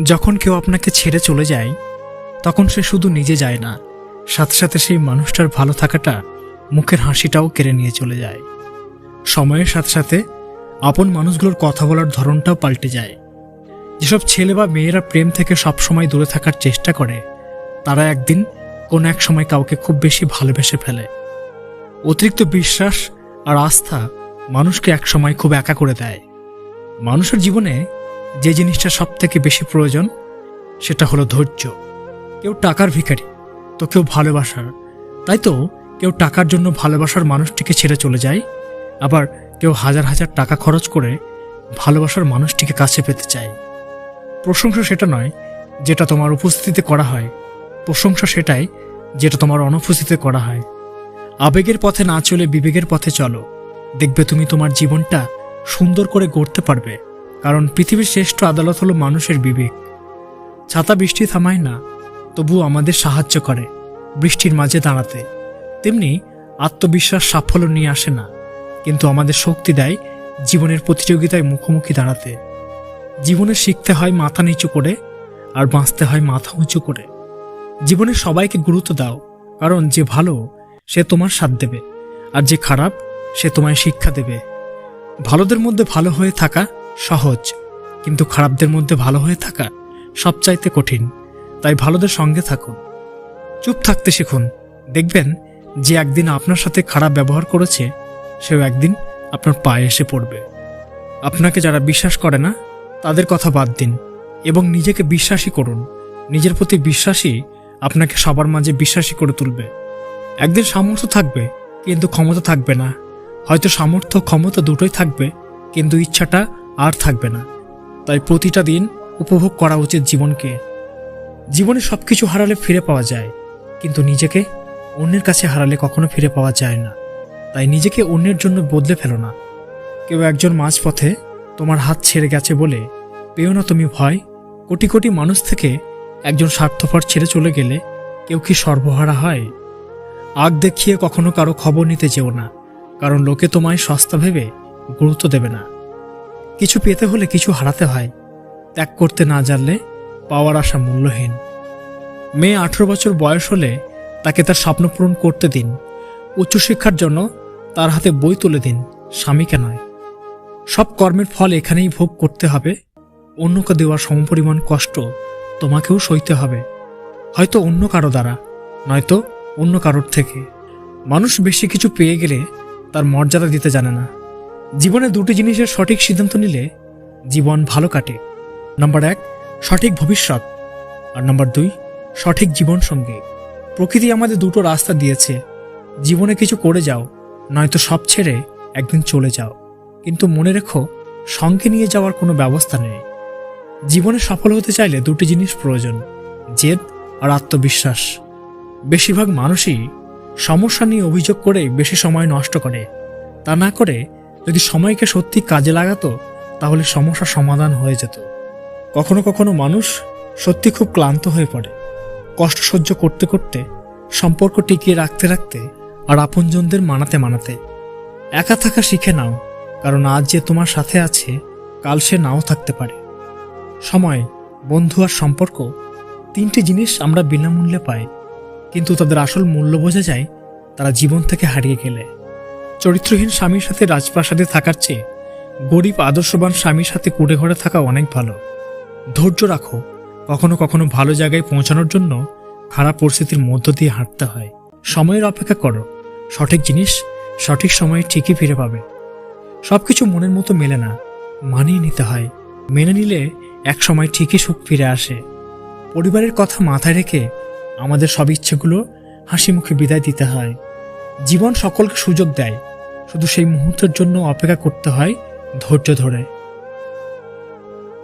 যখন কেউ আপনাকে ছেড়ে চলে যায়, তখন সে শুধু নিজে যায় না, সাথে সাথে সেই মানুষটার ভালো থাকাটা মুখের হাসিটাও কেড়ে নিয়ে চলে যায়। সময়ের সাথে সাথে আপন মানুষগুলোর কথা বলার ধরনটাও পাল্টে যায়। যেসব ছেলে বা মেয়েরা প্রেম থেকে সবসময় দূরে থাকার চেষ্টা করে, তারা একদিন কোনো এক সময় কাউকে খুব বেশি ভালোবেসে ফেলে। অতিরিক্ত বিশ্বাস আর আস্থা মানুষকে একসময় খুব একা করে দেয়। মানুষের জীবনে যে জিনিসটা সব থেকে বেশি প্রয়োজন, সেটা হলো ধৈর্য। কেউ টাকার ভিখারি, তো কেউ ভালোবাসার। তাই তো, কেউ টাকার জন্য ভালোবাসার মানুষটিকে ছেড়ে চলে যায়, আবার কেউ হাজার হাজার টাকা খরচ করে ভালোবাসার মানুষটিকে কাছে পেতে চায়। প্রশংসা সেটা নয় যেটা তোমার উপস্থিতিতে করা হয়। প্রশংসা সেটাই যেটা তোমার অনুপস্থিতিতে করা হয়। আবেগের পথে না চলে বিবেকের পথে চলো। দেখবে তুমি তোমার জীবনটা সুন্দর করে গড়তে পারবে। কারণ পৃথিবীর শ্রেষ্ঠ আদালত হলো মানুষের বিবেক। ছাতা বৃষ্টি থামায় না তবু আমাদের সাহায্য করে বৃষ্টির মাঝে দাঁড়াতে। তেমনি আত্মবিশ্বাস সাফল্য নিয়ে আসে না, কিন্তু আমাদের শক্তি দেয় জীবনের প্রতিযোগিতায় মুখোমুখি দাঁড়াতে। জীবনে শিখতে হয় মাথা নিচু করে আর বাঁচতে হয় মাথা উঁচু করে। জীবনে সবাইকে গুরুত্ব দাও, কারণ যে ভালো, সে তোমার সাথ দেবে, আর যে খারাপ, সে তোমায় শিক্ষা দেবে। ভালোদের মধ্যে ভালো হয়ে থাকা সহজ, কিন্তু খারাপদের মধ্যে ভালো হয়ে থাকা সবচাইতে কঠিন। তাই ভালোদের সঙ্গে থাকুন। চুপ থাকতে শিখুন। দেখবেন যে একদিন আপনার সাথে খারাপ ব্যবহার করেছে, সেও একদিন আপনার পায়ে এসে পড়বে। আপনাকে যারা বিশ্বাস করে না, তাদের কথা বাদ দিন এবং নিজেকে বিশ্বাসী করুন। নিজের প্রতি বিশ্বাসী আপনাকে সবার মাঝে বিশ্বাসী করে তুলবে। একদিন সামর্থ্য থাকবে, কিন্তু ক্ষমতা থাকবে না। হয়তো সামর্থ্য, ক্ষমতা দুটোই থাকবে, কিন্তু ইচ্ছাটা আর থাকবে না। তাই প্রতিটা দিন উপভোগ করা উচিত জীবনকে। জীবনে সব কিছু হারালে ফিরে পাওয়া যায়, কিন্তু নিজেকে অন্যের কাছে হারালে কখনো ফিরে পাওয়া যায় না। তাই নিজেকে অন্যের জন্য বদলে ফেলো না। কেউ একজন মাঝপথে, তোমার হাত ছেড়ে গেছে বলে পেও না তুমি ভয়। কোটি কোটি মানুষ থেকে একজন স্বার্থপর ছেড়ে চলে গেলে কেউ কি সর্বহারা হয়? আগ দেখিয়ে কখনো কারও খবর নিতে যেও না, কারণ লোকে তোমায় সস্তা ভেবে গুরুত্ব দেবে না। কিছু পেতে হলে কিছু হারাতে হয়। ত্যাগ করতে না জানলে পাওয়ার আশা মূল্যহীন। মেয়ে আঠেরো বছর বয়স হলে তাকে তার স্বপ্ন পূরণ করতে দিন। উচ্চশিক্ষার জন্য তার হাতে বই তুলে দিন। স্বামীকে নয়। সব কর্মের ফল এখানেই ভোগ করতে হবে। অন্যকে দেওয়ার সমপরিমাণ কষ্ট তোমাকেও সইতে হবে। হয়তো অন্য কারও দ্বারা, নয়তো অন্য কারোর থেকে। মানুষ বেশি কিছু পেয়ে গেলে তার মর্যাদা দিতে জানে না। জীবনে দুটি জিনিসের সঠিক সিদ্ধান্ত নিলে জীবন ভালো কাটে। নাম্বার এক, সঠিক ভবিষ্যৎ। আর নাম্বার দুই, সঠিক জীবন সঙ্গী। প্রকৃতি আমাদের দুটো রাস্তা দিয়েছে। জীবনে কিছু করে যাও, নয়তো সব ছেড়ে একদিন চলে যাও। কিন্তু মনে রেখো, সঙ্গে নিয়ে যাওয়ার কোনো ব্যবস্থা নেই। জীবনে সফল হতে চাইলে দুটি জিনিস প্রয়োজন, জেদ আর আত্মবিশ্বাস। বেশিরভাগ মানুষই সমস্যা নিয়ে অভিযোগ করে বেশি সময় নষ্ট করে। তা না করে যদি সময়কে সত্যি কাজে লাগাতো, তাহলে সমস্যার সমাধান হয়ে যেত। কখনো কখনো মানুষ সত্যি খুব ক্লান্ত হয়ে পড়ে। কষ্ট সহ্য করতে করতে, সম্পর্ক টিকিয়ে রাখতে রাখতে আর আপনজনদের মানাতে মানাতে। একা থাকা শিখে নাও, কারণ আজ যে তোমার সাথে আছে, কাল সে নাও থাকতে পারে। সময়, বন্ধু আর সম্পর্ক তিনটি জিনিস আমরা বিনামূল্যে পাই, কিন্তু তাদের আসল মূল্য বোঝা যায় তারা জীবন থেকে হারিয়ে গেলে। চরিত্রহীন স্বামীর সাথে রাজপ্রাসাদে থাকার চেয়ে গরিব, আদর্শবান স্বামীর সাথে কুড়ে ঘরে থাকা অনেক ভালো। ধৈর্য রাখো, কখনো কখনো ভালো জায়গায় পৌঁছানোর জন্য খারাপ পরিস্থিতির মধ্য দিয়ে হাঁটতে হয়। সময়ের অপেক্ষা করো, সঠিক জিনিস সঠিক সময়ে ঠিকই ফিরে পাবে। সবকিছু মনের মতো মেলে না, মানিয়ে নিতে হয়। মেনে নিলে এক সময় ঠিকই সুখ ফিরে আসে। পরিবারের কথা মাথায় রেখে আমাদের সব ইচ্ছেগুলো হাসি মুখে বিদায় দিতে হয়। জীবন সকলকে সুযোগ দেয়। শুধু সেই মুহূর্তের জন্য অপেক্ষা করতে হয় ধৈর্য ধরে।